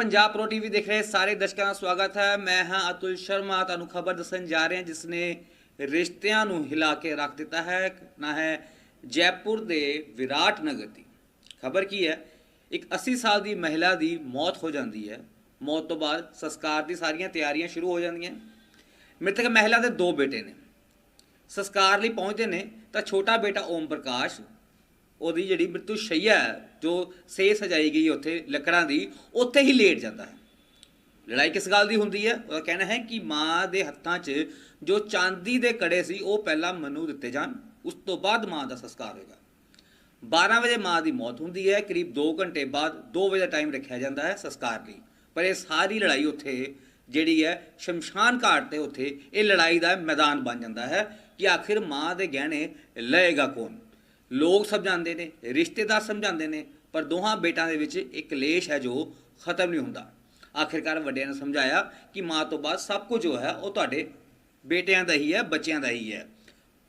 Punjab pro TV ਦੇਖ ਰਹੇ ਸਾਰੇ ਦਰਸ਼ਕਾਂ ਦਾ ਸਵਾਗਤ ਹੈ। ਮੈਂ ਹਾਂ ਅਤੁਲ ਸ਼ਰਮਾ। ਤੁਹਾਨੂੰ ਖਬਰ ਦੱਸਣ ਜਾ ਰਹੇ ਹਾਂ ਜਿਸ ਨੇ ਰਿਸ਼ਤਿਆਂ ਨੂੰ ਹਿਲਾ ਕੇ ਰੱਖ ਦਿੱਤਾ ਹੈ। ਨਾ ਹੈ ਜੈਪੁਰ ਦੇ ਵਿਰਾਟ ਨਗਰ ਦੀ। ਖਬਰ ਕੀ ਹੈ? ਇੱਕ 80 ਸਾਲ ਦੀ ਮਹਿਲਾ ਦੀ ਮੌਤ ਹੋ ਜਾਂਦੀ ਹੈ। ਮੌਤ ਤੋਂ ਬਾਅਦ ਸੰਸਕਾਰ ਦੀ ਸਾਰੀਆਂ ਤਿਆਰੀਆਂ ਸ਼ੁਰੂ ਹੋ ਜਾਂਦੀਆਂ ਮ੍ਰਿਤਕ ਮਹਿਲਾ ਦੇ ਦੋ ਬੇਟੇ ਨੇ। ਸੰਸਕਾਰ ਲਈ ਪਹੁੰਚਦੇ ਨੇ ਤਾਂ ਛੋਟਾ ਬੇਟਾ ਓਮ ਪ੍ਰਕਾਸ਼ ਉਹਦੀ ਜਿਹੜੀ ਮ੍ਰਿਤੂ ਸ਼ਈਆ ਹੈ, ਜੋ ਸੇ ਸਜਾਈ ਗਈ ਉੱਥੇ ਲੱਕੜਾਂ ਦੀ ਉੱਥੇ ਹੀ ਲੇਟ ਜਾਂਦਾ ਹੈ। ਲੜਾਈ ਕਿਸ ਗੱਲ ਦੀ ਹੁੰਦੀ ਹੈ? ਉਹਦਾ ਕਹਿਣਾ ਹੈ ਕਿ ਮਾਂ ਦੇ ਹੱਥਾਂ 'ਚ ਜੋ ਚਾਂਦੀ ਦੇ ਕੜੇ ਸੀ ਉਹ ਪਹਿਲਾਂ ਮਨੂ ਦਿੱਤੇ ਜਾਣ ਉਸ ਤੋਂ ਬਾਅਦ ਮਾਂ ਦਾ ਸੰਸਕਾਰ ਹੋਏਗਾ। 12 ਵਜੇ ਮਾਂ ਦੀ ਮੌਤ ਹੁੰਦੀ ਹੈ ਕਰੀਬ 2 ਘੰਟੇ ਬਾਅਦ 2 ਵਜੇ ਦਾ ਟਾਈਮ ਰੱਖਿਆ ਜਾਂਦਾ ਹੈ ਸੰਸਕਾਰ ਲਈ। ਪਰ ਇਹ ਸਾਰੀ ਲੜਾਈ ਉੱਥੇ ਜਿਹੜੀ ਹੈ ਸ਼ਮਸ਼ਾਨ ਘਾਟ ਤੇ ਉੱਥੇ ਇਹ ਲੜਾਈ ਦਾ ਮੈਦਾਨ ਬਣ ਜਾਂਦਾ ਹੈ ਕਿ ਆਖਿਰ ਮਾਂ ਦੇ ਗਹਿਣੇ ਲਏਗਾ ਕੌਣ? ਲੋਕ ਸਮਝਾਉਂਦੇ ਨੇ, ਰਿਸ਼ਤੇਦਾਰ ਸਮਝਾਉਂਦੇ ਨੇ, ਪਰ ਦੋਹਾਂ ਬੇਟਾਂ ਦੇ ਵਿੱਚ ਇੱਕ ਕਲੇਸ਼ ਹੈ ਜੋ ਖਤਮ ਨਹੀਂ ਹੁੰਦਾ। ਆਖਿਰਕਾਰ ਵੱਡਿਆਂ ਨੇ ਸਮਝਾਇਆ ਕਿ ਮਾਂ ਤੋਂ ਬਾਅਦ ਸਭ ਕੁਝ ਜੋ ਹੈ ਉਹ ਤੁਹਾਡੇ ਬੇਟਿਆਂ ਦਾ ਹੀ ਹੈ, ਬੱਚਿਆਂ ਦਾ ਹੀ ਹੈ।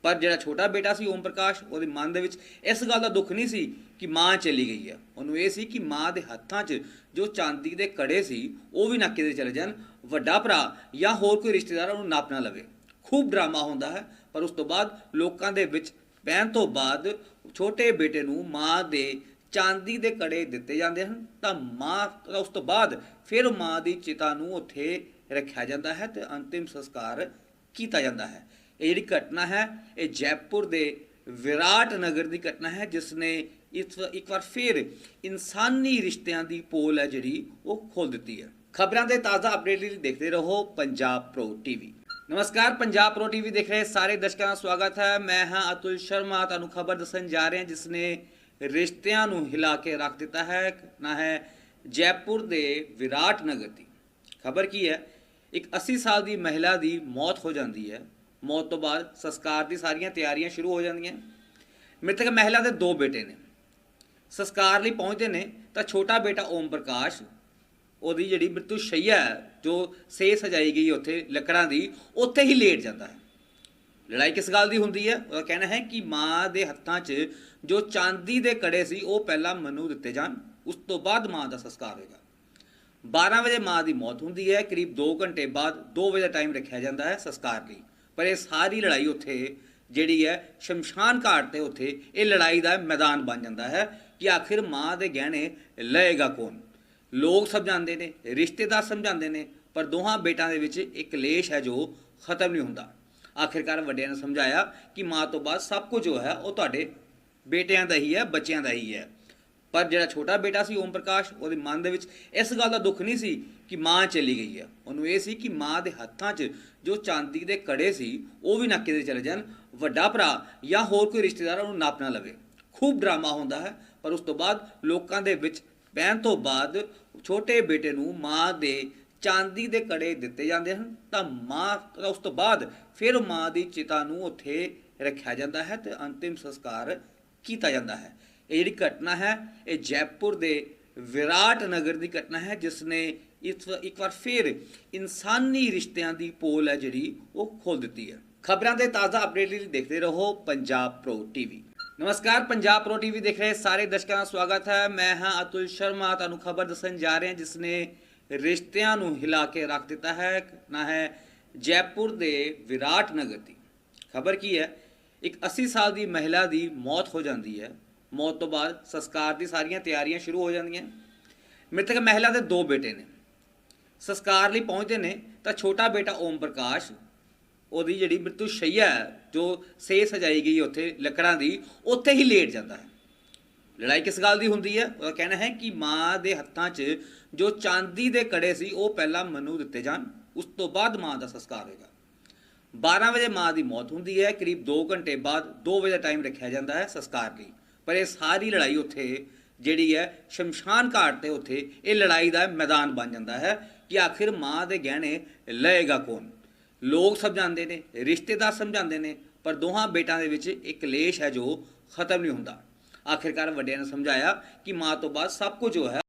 ਪਰ ਜਿਹੜਾ ਛੋਟਾ ਬੇਟਾ ਸੀ ਓਮ ਪ੍ਰਕਾਸ਼, ਉਹਦੇ ਮਨ ਦੇ ਵਿੱਚ ਇਸ ਗੱਲ ਦਾ ਦੁੱਖ ਨਹੀਂ ਸੀ ਕਿ ਮਾਂ ਚਲੀ ਗਈ ਹੈ। ਉਹਨੂੰ ਇਹ ਸੀ ਕਿ ਮਾਂ ਦੇ ਹੱਥਾਂ 'ਚ ਜੋ ਚਾਂਦੀ ਦੇ ਕੜੇ ਸੀ, ਉਹ ਵੀ ਨਾ ਕਿਤੇ ਚਲੇ ਜਾਣ, ਵੱਡਾ ਭਰਾ ਜਾਂ ਹੋਰ ਕੋਈ ਰਿਸ਼ਤੇਦਾਰ ਉਹਨੂੰ ਨਾਪ ਨਾ ਲਵੇ। ਖੂਬ ਡਰਾਮਾ ਹੁੰਦਾ ਹੈ, ਪਰ ਉਸ ਤੋਂ ਬਾਅਦ ਲੋਕਾਂ ਦੇ ਵਿੱਚ ਬਹਿਣ ਤੋਂ ਬਾਅਦ ਛੋਟੇ ਬੇਟੇ ਨੂੰ ਮਾਂ ਦੇ ਚਾਂਦੀ ਦੇ ਕੜੇ ਦਿੱਤੇ ਜਾਂਦੇ ਹਨ, ਤਾਂ ਮਾਂ ਉਸ ਤੋਂ ਬਾਅਦ ਫਿਰ ਮਾਂ ਦੀ ਚਿਤਾ ਨੂੰ ਉੱਥੇ ਰੱਖਿਆ ਜਾਂਦਾ ਹੈ ਤੇ ਅੰਤਿਮ ਸੰਸਕਾਰ ਕੀਤਾ ਜਾਂਦਾ ਹੈ। ਇਹ ਜਿਹੜੀ ਘਟਨਾ ਹੈ, ਇਹ ਜੈਪੁਰ ਦੇ ਵਿਰਾਟ ਨਗਰ ਦੀ ਘਟਨਾ ਹੈ ਜਿਸ ਨੇ ਇਸ ਇੱਕ ਵਾਰ ਫਿਰ ਇਨਸਾਨੀ ਰਿਸ਼ਤਿਆਂ ਦੀ ਪੋਲ ਹੈ ਜਿਹੜੀ, ਉਹ ਖੋਲ ਦਿੱਤੀ ਹੈ। ਖਬਰਾਂ ਦੇ ਤਾਜ਼ਾ ਅਪਡੇਟ ਲਈ ਦੇਖਦੇ ਰਹੋ, ਪੰਜਾਬ ਪ੍ਰੋ ਟੀਵੀ ਨਮਸਕਾਰ, ਪੰਜਾਬ ਪ੍ਰੋ ਟੀਵੀ ਦੇਖ ਰਹੇ ਸਾਰੇ ਦਰਸ਼ਕਾਂ ਦਾ ਸਵਾਗਤ ਹੈ। ਮੈਂ ਹਾਂ ਅਤੁਲ ਸ਼ਰਮਾ, ਤੁਹਾਨੂੰ ਖਬਰ ਦੱਸਣ ਜਾ ਰਹੇ ਹਾਂ ਜਿਸ ਨੇ ਰਿਸ਼ਤਿਆਂ ਨੂੰ ਹਿਲਾ ਕੇ ਰੱਖ ਦਿੱਤਾ ਹੈ। ਨਾ ਹੈ ਜੈਪੁਰ ਦੇ ਵਿਰਾਟ ਨਗਰ ਦੀ। ਖਬਰ ਕੀ ਹੈ? ਇੱਕ 80 ਸਾਲ ਦੀ ਮਹਿਲਾ ਦੀ ਮੌਤ ਹੋ ਜਾਂਦੀ ਹੈ। ਮੌਤ ਤੋਂ ਬਾਅਦ ਸੰਸਕਾਰ ਦੀ ਸਾਰੀਆਂ ਤਿਆਰੀਆਂ ਸ਼ੁਰੂ ਹੋ ਜਾਂਦੀਆਂ ਮ੍ਰਿਤਕ ਮਹਿਲਾ ਦੇ ਦੋ ਬੇਟੇ ਨੇ। ਸੰਸਕਾਰ ਲਈ ਪਹੁੰਚਦੇ ਨੇ ਤਾਂ ਛੋਟਾ ਬੇਟਾ ਓਮ ਪ੍ਰਕਾਸ਼ ਉਹਦੀ ਜਿਹੜੀ ਮ੍ਰਿਤੂ ਸ਼ਈਆ ਹੈ, ਜੋ ਸੇ ਸਜਾਈ ਗਈ ਉੱਥੇ ਲੱਕੜਾਂ ਦੀ ਉੱਥੇ ਹੀ ਲੇਟ ਜਾਂਦਾ ਹੈ। ਲੜਾਈ ਕਿਸ ਗੱਲ ਦੀ ਹੁੰਦੀ ਹੈ? ਉਹਦਾ ਕਹਿਣਾ ਹੈ ਕਿ ਮਾਂ ਦੇ ਹੱਥਾਂ 'ਚ ਜੋ ਚਾਂਦੀ ਦੇ ਕੜੇ ਸੀ ਉਹ ਪਹਿਲਾਂ ਮਨੂ ਦਿੱਤੇ ਜਾਣ ਉਸ ਤੋਂ ਬਾਅਦ ਮਾਂ ਦਾ ਸੰਸਕਾਰ ਹੋਏਗਾ। 12 ਵਜੇ ਮਾਂ ਦੀ ਮੌਤ ਹੁੰਦੀ ਹੈ ਕਰੀਬ 2 ਘੰਟੇ ਬਾਅਦ 2 ਵਜੇ ਟਾਈਮ ਰੱਖਿਆ ਜਾਂਦਾ ਹੈ ਸੰਸਕਾਰ ਲਈ। ਪਰ ਇਹ ਸਾਰੀ ਲੜਾਈ ਉੱਥੇ ਜਿਹੜੀ ਹੈ ਸ਼ਮਸ਼ਾਨ ਘਾਟ ਤੇ ਉੱਥੇ ਇਹ ਲੜਾਈ ਦਾ ਮੈਦਾਨ ਬਣ ਜਾਂਦਾ ਹੈ ਕਿ ਆਖਿਰ ਮਾਂ ਦੇ ਗਹਿਣੇ ਲਏਗਾ ਕੌਣ? ਲੋਕ ਸਮਝਾਉਂਦੇ ਨੇ, ਰਿਸ਼ਤੇਦਾਰ ਸਮਝਾਉਂਦੇ ਨੇ, ਪਰ ਦੋਹਾਂ ਬੇਟਾਂ ਦੇ ਵਿੱਚ ਇੱਕ ਕਲੇਸ਼ ਹੈ ਜੋ ਖਤਮ ਨਹੀਂ ਹੁੰਦਾ। ਆਖਿਰਕਾਰ ਵੱਡਿਆਂ ਨੇ ਸਮਝਾਇਆ ਕਿ ਮਾਂ ਤੋਂ ਬਾਅਦ ਸਭ ਕੁਝ ਜੋ ਹੈ ਉਹ ਤੁਹਾਡੇ ਬੇਟਿਆਂ ਦਾ ਹੀ ਹੈ, ਬੱਚਿਆਂ ਦਾ ਹੀ ਹੈ। ਪਰ ਜਿਹੜਾ ਛੋਟਾ ਬੇਟਾ ਸੀ ਓਮ ਪ੍ਰਕਾਸ਼, ਉਹਦੇ ਮਨ ਦੇ ਵਿੱਚ ਇਸ ਗੱਲ ਦਾ ਦੁੱਖ ਨਹੀਂ ਸੀ ਕਿ ਮਾਂ ਚਲੀ ਗਈ ਹੈ। ਉਹਨੂੰ ਇਹ ਸੀ ਕਿ ਮਾਂ ਦੇ ਹੱਥਾਂ 'ਚ ਜੋ ਚਾਂਦੀ ਦੇ ਕੜੇ ਸੀ, ਉਹ ਵੀ ਨਾ ਕਿਤੇ ਚਲੇ ਜਾਣ, ਵੱਡਾ ਭਰਾ ਜਾਂ ਹੋਰ ਕੋਈ ਰਿਸ਼ਤੇਦਾਰ ਉਹਨੂੰ ਨਾਪ ਨਾ ਲਵੇ। ਖੂਬ ਡਰਾਮਾ ਹੁੰਦਾ ਹੈ, ਪਰ ਉਸ ਤੋਂ ਬਾਅਦ ਲੋਕਾਂ ਦੇ ਵਿੱਚ ਬਹਿਣ ਤੋਂ ਬਾਅਦ ਛੋਟੇ ਬੇਟੇ ਨੂੰ ਮਾਂ ਦੇ ਚਾਂਦੀ ਦੇ ਕੜੇ ਦਿੱਤੇ ਜਾਂਦੇ ਹਨ। ਤਾਂ ਮਾਂ ਉਸ ਤੋਂ ਬਾਅਦ ਫਿਰ ਮਾਂ ਦੀ ਚਿਤਾ ਨੂੰ ਉੱਥੇ ਰੱਖਿਆ ਜਾਂਦਾ ਹੈ ਤੇ ਅੰਤਿਮ ਸੰਸਕਾਰ ਕੀਤਾ ਜਾਂਦਾ ਹੈ। ਇਹ ਜਿਹੜੀ ਘਟਨਾ ਹੈ, ਇਹ ਜੈਪੁਰ ਦੇ ਵਿਰਾਟ ਨਗਰ ਦੀ ਘਟਨਾ ਹੈ ਜਿਸ ਨੇ ਇਸ ਇੱਕ ਵਾਰ ਫਿਰ ਇਨਸਾਨੀ ਰਿਸ਼ਤਿਆਂ ਦੀ ਪੋਲ ਹੈ ਜਿਹੜੀ ਉਹ ਖੋਲ ਦਿੱਤੀ ਹੈ। ਖਬਰਾਂ ਦੇ ਤਾਜ਼ਾ ਅਪਡੇਟ ਲਈ ਦੇਖਦੇ ਰਹੋ ਪੰਜਾਬ ਪ੍ਰੋ ਟੀਵੀ ਨਮਸਕਾਰ, ਪੰਜਾਬ ਪ੍ਰੋ ਟੀਵੀ ਦੇਖ ਰਹੇ ਸਾਰੇ ਦਰਸ਼ਕਾਂ ਦਾ ਸਵਾਗਤ ਹੈ। ਮੈਂ ਹਾਂ ਅਤੁਲ ਸ਼ਰਮਾ, ਤੁਹਾਨੂੰ ਖਬਰ ਦੱਸਣ ਜਾ ਰਹੇ ਹਾਂ ਜਿਸ ਨੇ ਰਿਸ਼ਤਿਆਂ ਨੂੰ ਹਿਲਾ ਕੇ ਰੱਖ ਦਿੱਤਾ ਹੈ। ਨਾ ਹੈ ਜੈਪੁਰ ਦੇ ਵਿਰਾਟ ਨਗਰ ਦੀ। ਖਬਰ ਕੀ ਹੈ? ਇੱਕ 80 ਸਾਲ ਦੀ ਮਹਿਲਾ ਦੀ ਮੌਤ ਹੋ ਜਾਂਦੀ ਹੈ। ਮੌਤ ਤੋਂ ਬਾਅਦ ਸੰਸਕਾਰ ਦੀ ਸਾਰੀਆਂ ਤਿਆਰੀਆਂ ਸ਼ੁਰੂ ਹੋ ਜਾਂਦੀਆਂ ਮ੍ਰਿਤਕ ਮਹਿਲਾ ਦੇ ਦੋ ਬੇਟੇ ਨੇ। ਸੰਸਕਾਰ ਲਈ ਪਹੁੰਚਦੇ ਨੇ ਤਾਂ ਛੋਟਾ ਬੇਟਾ ਓਮ ਪ੍ਰਕਾਸ਼ ਉਹਦੀ ਜਿਹੜੀ ਮ੍ਰਿਤੂ ਸ਼ਈਆ ਹੈ, ਜੋ ਸੇ ਸਜਾਈ ਗਈ ਉੱਥੇ ਲੱਕੜਾਂ ਦੀ ਉੱਥੇ ਹੀ ਲੇਟ ਜਾਂਦਾ ਹੈ। ਲੜਾਈ ਕਿਸ ਗੱਲ ਦੀ ਹੁੰਦੀ ਹੈ? ਉਹਦਾ ਕਹਿਣਾ ਹੈ ਕਿ ਮਾਂ ਦੇ ਹੱਥਾਂ 'ਚ ਜੋ ਚਾਂਦੀ ਦੇ ਕੜੇ ਸੀ ਉਹ ਪਹਿਲਾਂ ਮਨੂ ਦਿੱਤੇ ਜਾਣ ਉਸ ਤੋਂ ਬਾਅਦ ਮਾਂ ਦਾ ਸੰਸਕਾਰ ਹੋਏਗਾ। 12 ਵਜੇ ਮਾਂ ਦੀ ਮੌਤ ਹੁੰਦੀ ਹੈ ਕਰੀਬ 2 ਘੰਟੇ ਬਾਅਦ 2 ਵਜੇ ਟਾਈਮ ਰੱਖਿਆ ਜਾਂਦਾ ਹੈ ਸੰਸਕਾਰ ਲਈ। ਪਰ ਇਹ ਸਾਰੀ ਲੜਾਈ ਉੱਥੇ ਜਿਹੜੀ ਹੈ ਸ਼ਮਸ਼ਾਨ ਘਾਟ ਤੇ ਉੱਥੇ ਇਹ ਲੜਾਈ ਦਾ ਮੈਦਾਨ ਬਣ ਜਾਂਦਾ ਹੈ ਕਿ ਆਖਿਰ ਮਾਂ ਦੇ ਗਹਿਣੇ ਲਏਗਾ ਕੌਣ? ਲੋਕ ਸਮਝਾਉਂਦੇ ਨੇ, ਰਿਸ਼ਤੇਦਾਰ ਸਮਝਾਉਂਦੇ ਨੇ, ਪਰ ਦੋਹਾਂ ਬੇਟਾਂ ਦੇ ਵਿੱਚ ਇੱਕ ਕਲੇਸ਼ ਹੈ ਜੋ ਖਤਮ ਨਹੀਂ ਹੁੰਦਾ। ਆਖਿਰਕਾਰ ਵੱਡਿਆਂ ਨੇ ਸਮਝਾਇਆ ਕਿ ਮਾਂ ਤੋਂ ਬਾਅਦ ਸਭ ਕੁਝ ਜੋ ਹੈ